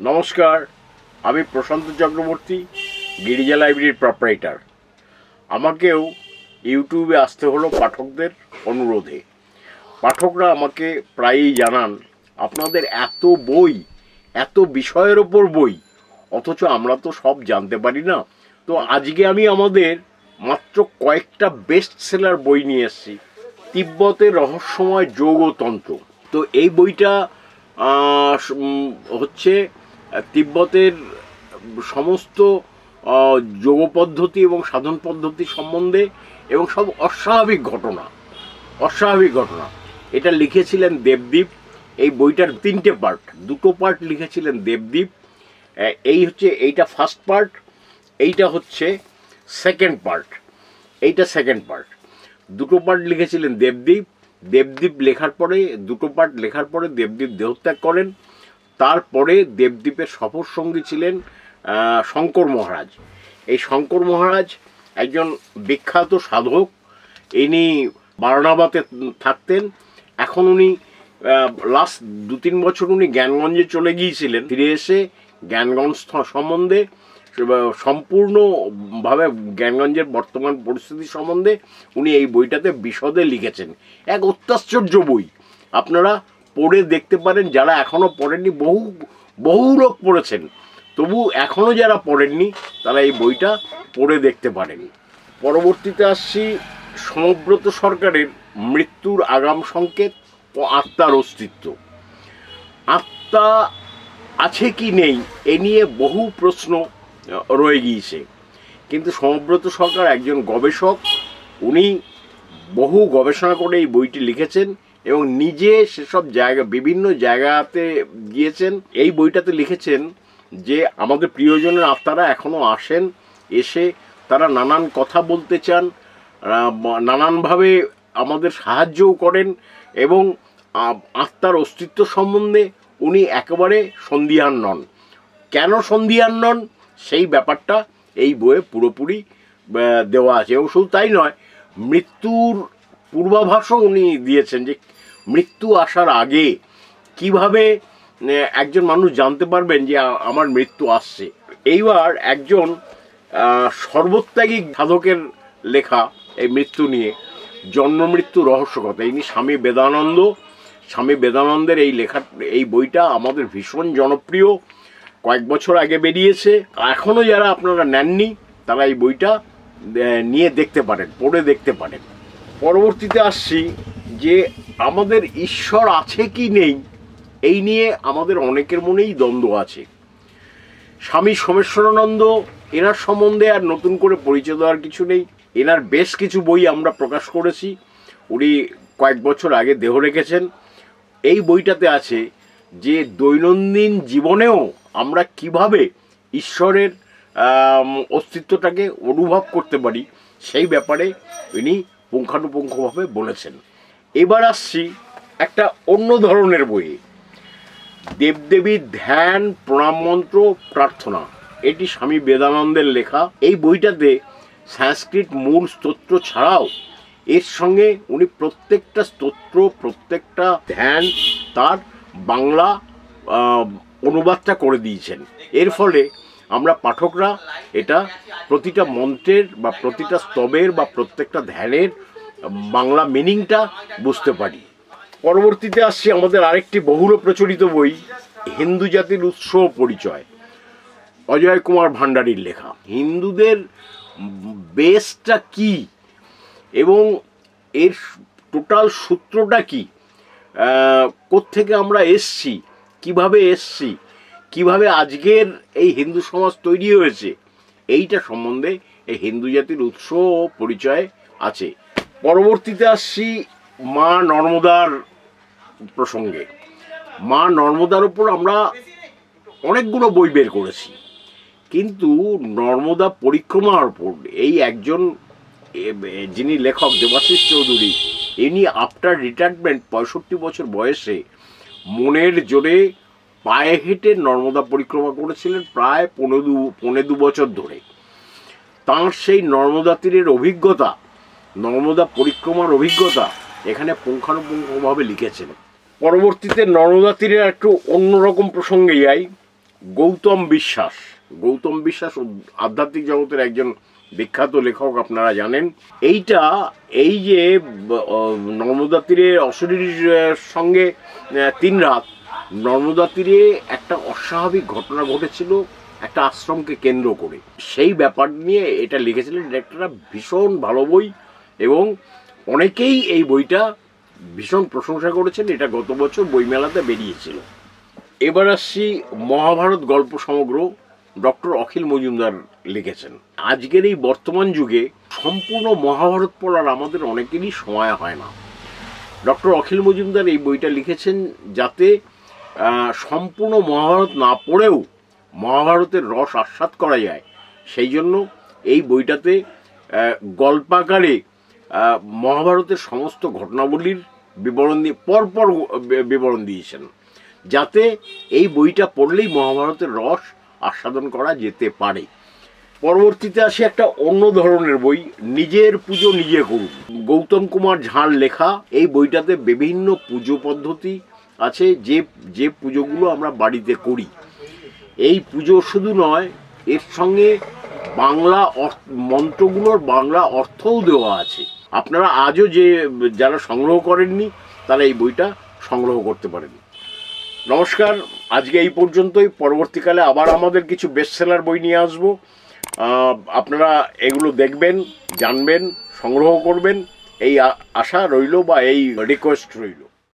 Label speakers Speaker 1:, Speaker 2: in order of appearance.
Speaker 1: নমস্কার, আমি প্রশান্ত চক্রবর্তী, গিরিজা লাইব্রেরির প্রপারেটার আমাকেও ইউটিউবে আসতে হলো পাঠকদের অনুরোধে। পাঠকরা আমাকে প্রায়ই জানান, আপনাদের এত বই, এত বিষয়ের ওপর বই, অথচ আমরা তো সব জানতে পারি না। তো আজকে আমি আমাদের মাত্র কয়েকটা বেস্ট সেলার বই নিয়ে এসেছি। তিব্বতের রহস্যময় যোগতন্ত্র। তো এই বইটা হচ্ছে তিব্বতের সমস্ত যোগ পদ্ধতি এবং সাধন পদ্ধতি সম্বন্ধে এবং সব অস্বাভাবিক ঘটনা অস্বাভাবিক ঘটনা। এটা লিখেছিলেন দেবদ্বীপ এই বইটার তিনটে পার্ট দুটো পার্ট লিখেছিলেন দেবদীপ। আহ, এই হচ্ছে এইটা ফার্স্ট পার্ট এইটা হচ্ছে সেকেন্ড পার্ট এইটা সেকেন্ড পার্ট দুটো পার্ট লিখেছিলেন দেবদ্বীপ দেবদ্বীপ লেখার পরে দুটো পার্ট লেখার পরে দেবদ্বীপ দেহত্যাগ করেন। তারপরে দেবদ্বীপের সফর সঙ্গী ছিলেন শঙ্কর মহারাজ। এই শঙ্কর মহারাজ একজন বিখ্যাত সাধক। ইনি বারণাবাতে থাকতেন। এখন উনি লাস্ট দু তিন বছর উনি জ্ঞানগঞ্জে চলে গিয়েছিলেন। ফিরে এসে জ্ঞানগঞ্জ সম্বন্ধে সম্পূর্ণভাবে জ্ঞানগঞ্জের বর্তমান পরিস্থিতি সম্বন্ধে উনি এই বইটাতে বিশদে লিখেছেন। এক অত্যাশ্চর্য বই। আপনারা পড়ে দেখতে পারেন, যারা এখনও পড়েননি, বহু বহু লোক পড়েছেন। তবু এখনও যারা পড়েননি, তারা এই বইটা পড়ে দেখতে পারেন। পরবর্তীতে আসছি, সমব্রত সরকারের মৃত্যুর আগাম সংকেত ও আত্মার অস্তিত্ব। আত্মা আছে কি নেই, এ নিয়ে বহু প্রশ্ন রয়ে গিয়েছে। কিন্তু সমব্রত সরকার একজন গবেষক, উনি বহু গবেষণা করে এই বইটি লিখেছেন। এবং নিজে সেসব জায়গা, বিভিন্ন জায়গাতে গিয়েছেন। এই বইটাতে লিখেছেন যে, আমাদের প্রিয়জনের আত্মারা এখনও আসেন, এসে তারা নানান কথা বলতে চান নানানভাবে আমাদের সাহায্যও করেন এবং আত্মার অস্তিত্ব সম্বন্ধে উনি একেবারে সন্দিহান নন। কেন সন্দিহান নন? সেই ব্যাপারটা এই বইয়ে পুরোপুরি দেওয়া আছে। এবং শুধু তাই নয়, মৃত্যুর পূর্বাভাসও উনি দিয়েছেন যে মৃত্যু আসার আগে কীভাবে একজন মানুষ জানতে পারবেন যে আমার মৃত্যু আসছে। এইবার একজন সর্বত্যাগী সাধকের লেখা এই মৃত্যু নিয়ে, জন্ম, মৃত্যু, রহস্য কথা। ইনি স্বামী বেদানন্দ। স্বামী বেদানন্দের এই লেখা, এই বইটা আমাদের ভীষণ জনপ্রিয়। কয়েক বছর আগে বেরিয়েছে। এখনও যারা আপনারা নেননি, তারা এই বইটা নিয়ে দেখতে পারেন, পড়ে দেখতে পারেন। পরবর্তীতে আসছি যে আমাদের ঈশ্বর আছে কি নেই, এই নিয়ে আমাদের অনেকের মনেই দ্বন্দ্ব আছে। স্বামী সোমেশ্বরানন্দ, এনার সম্বন্ধে আর নতুন করে পরিচয় দেওয়ার কিছু নেই। এনার বেশ কিছু বই আমরা প্রকাশ করেছি। উনি কয়েক বছর আগে দেহ রেখেছেন। এই বইটাতে আছে যে দৈনন্দিন জীবনেও আমরা কীভাবে ঈশ্বরের অস্তিত্বটাকে অনুভব করতে পারি, সেই ব্যাপারে ইনি পুঙ্খানুপুঙ্খভাবে বলেছেন। এবার আসছি একটা অন্য ধরনের বইয়ে। দেবদেবীর ধ্যান, প্রণাম মন্ত্র, প্রার্থনা। এটি স্বামী বেদানন্দের লেখা। এই বইটাতে সংস্কৃত মূল স্তোত্র ছাড়াও এর সঙ্গে উনি প্রত্যেকটা স্তোত্র, প্রত্যেকটা ধ্যান তার বাংলা অনুবাদটা করে দিয়েছেন। এর ফলে আমরা পাঠকরা এটা প্রতিটা মন্ত্রের বা প্রতিটা স্তবের বা প্রত্যেকটা ধ্যানের বাংলা মিনিংটা বুঝতে পারি। পরবর্তীতে আসছি আমাদের আরেকটি বহুল প্রচলিত বই, হিন্দু জাতির উৎস পরিচয়, অজয় কুমার ভান্ডারীর লেখা। হিন্দুদের বেসটা কি এবং এর টোটাল সূত্রটা কি? কোত্থেকে আমরা এসছি? কীভাবে এসছি? কীভাবে আজকের এই হিন্দু সমাজ তৈরি হয়েছে? এইটা সম্বন্ধে এই হিন্দু জাতির উৎস ও পরিচয় আছে। পরবর্তীতে আসছি মা নর্মদার প্রসঙ্গে। মা নর্মদার উপর আমরা অনেকগুলো বই বের করেছি। কিন্তু নর্মদা পরিক্রমার উপর এই একজন যিনি লেখক দেবাশিস চৌধুরী, ইনি আফটার রিটায়ারমেন্ট পঁয়ষট্টি বছর বয়সে মনের জোরে পায়ে হেঁটে নর্মদা পরিক্রমা করেছিলেন প্রায় পনেরো দু পনেরো দু বছর ধরে। তাঁর সেই নর্মদা তীরের অভিজ্ঞতা নর্মদা পরিক্রমার অভিজ্ঞতা এখানে পুঙ্খানুপুঙ্খভাবে লিখেছেন। পরবর্তীতে নর্মদা তীরের একটু অন্যরকম প্রসঙ্গে যাই। গৌতম বিশ্বাস। গৌতম বিশ্বাস আধ্যাত্মিক জগতের একজন বিখ্যাত লেখক আপনারা জানেন। এইটা এই যে নর্মদা তীরে অশরীর সঙ্গে তিন রাত, নর্মদা তীরে একটা অস্বাভাবিক ঘটনা ঘটেছিল, একটা আশ্রমকে কেন্দ্র করে। সেই ব্যাপার নিয়ে এটা লিখেছিলেন একটা ভীষণ ভালো বই। এবং অনেকেই এই বইটা ভীষণ প্রশংসা করেছেন। এটা গত বছর বইমেলাতে বেরিয়েছিল। এবার আসছি মহাভারত গল্প সমগ্র ডক্টর অখিল মজুমদার লিখেছেন। আজকের এই বর্তমান যুগে সম্পূর্ণ মহাভারত পড়ার আমাদের অনেকেরই সময় হয় না। ডক্টর অখিল মজুমদার এই বইটা লিখেছেন যাতে সম্পূর্ণ মহাভারত না পড়েও মহাভারতের রস আস্বাদ করা যায়। সেই জন্য এই বইটাতে গল্পাকারে মহাভারতের সমস্ত ঘটনাবলীর বিবরণ দিয়ে পরপর বিবরণ দিয়েছেন, যাতে এই বইটা পড়লেই মহাভারতের রস আস্বাদন করা যেতে পারে। পরবর্তীতে আসে একটা অন্য ধরনের বই, নিজের পুজো নিজে করুন। গৌতম কুমার ঝাড় লেখা, এই বইটাতে বিভিন্ন পুজো পদ্ধতি আছে, যে যে পুজোগুলো আমরা বাড়িতে করি। এই পুজো শুধু নয়, এর সঙ্গে বাংলা মন্ত্রগুলোর বাংলা অর্থও দেওয়া আছে। আপনারা আজও যে যারা সংগ্রহ করেননি, তারা এই বইটা সংগ্রহ করতে পারেন নমস্কার, আজকে এই পর্যন্তই। পরবর্তীকালে আবার আমাদের কিছু বেস্ট সেলার বই নিয়ে আসব। আপনারা এগুলো দেখবেন, জানবেন, সংগ্রহ করবেন। এই আশা রইল বা এই রিকোয়েস্ট রইল।